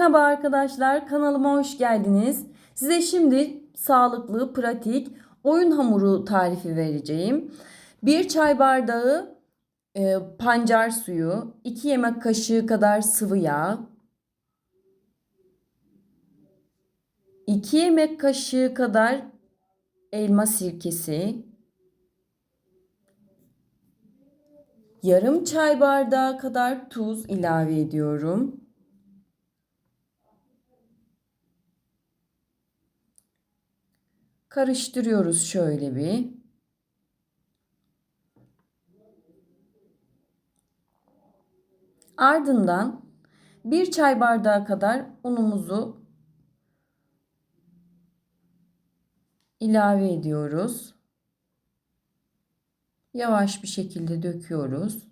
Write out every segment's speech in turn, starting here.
Merhaba arkadaşlar, kanalıma hoş geldiniz. Size şimdi sağlıklı, pratik oyun hamuru tarifi vereceğim. 1 çay bardağı e, pancar suyu, 2 yemek kaşığı kadar sıvı yağ, 2 yemek kaşığı kadar elma sirkesi, yarım çay bardağı kadar tuz ilave ediyorum. Karıştırıyoruz şöyle bir. Ardından bir çay bardağı kadar unumuzu ilave ediyoruz. Yavaş bir şekilde döküyoruz.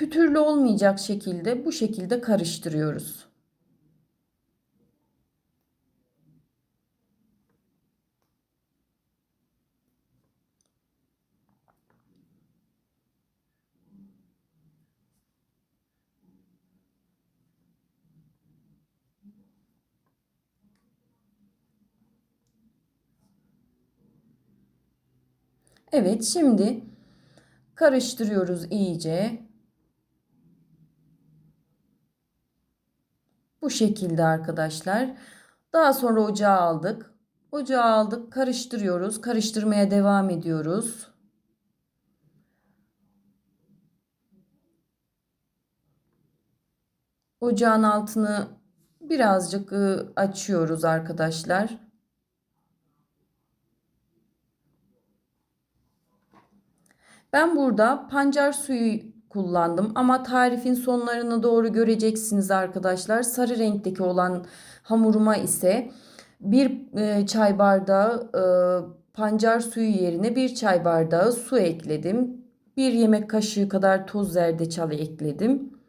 Pütürlü olmayacak şekilde bu şekilde karıştırıyoruz. Evet şimdi karıştırıyoruz iyice. Bu şekilde arkadaşlar. Daha sonra ocağa aldık. Ocağa aldık, karıştırıyoruz. Karıştırmaya devam ediyoruz. Ocağın altını birazcık ıı, açıyoruz arkadaşlar. Ben burada pancar suyu kullandım ama tarifin sonlarına doğru göreceksiniz arkadaşlar. Sarı renkteki olan hamuruma ise bir e, çay bardağı e, pancar suyu yerine bir çay bardağı su ekledim. Bir yemek kaşığı kadar toz zerdeçal ekledim.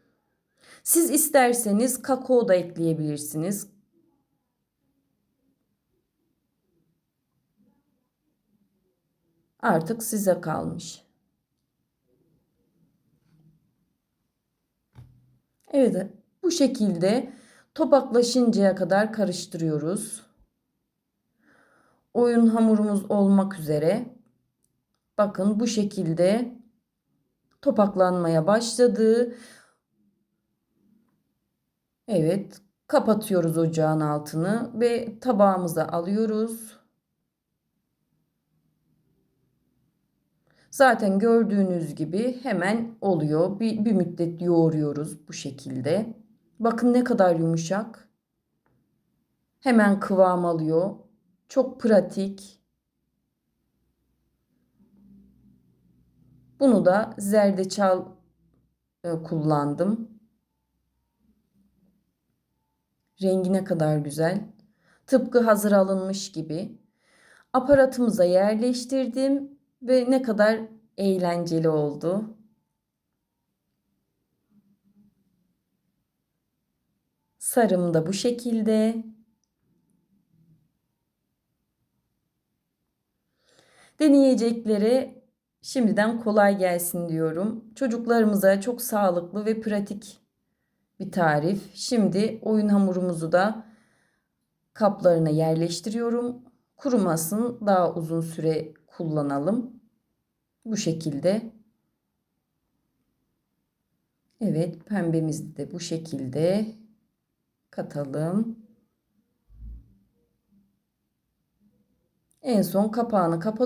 Siz isterseniz kakao da ekleyebilirsiniz. Artık size kalmış. Evet bu şekilde topaklaşıncaya kadar karıştırıyoruz. Oyun hamurumuz olmak üzere. Bakın bu şekilde topaklanmaya başladı. Evet kapatıyoruz ocağın altını ve tabağımıza alıyoruz. Zaten gördüğünüz gibi hemen oluyor. Bir, bir müddet yoğuruyoruz bu şekilde. Bakın ne kadar yumuşak. Hemen kıvam alıyor. Çok pratik. Bunu da zerdeçal e, kullandım. Rengi ne kadar güzel. Tıpkı hazır alınmış gibi. Aparatımıza yerleştirdim ve ne kadar eğlenceli oldu. Sarım da bu şekilde. Deneyecekleri şimdiden kolay gelsin diyorum. Çocuklarımıza çok sağlıklı ve pratik bir tarif. Şimdi oyun hamurumuzu da kaplarına yerleştiriyorum. Kurumasın daha uzun süre kullanalım. Bu şekilde. Evet pembemizi de bu şekilde katalım. En son kapağını kapatıyorum.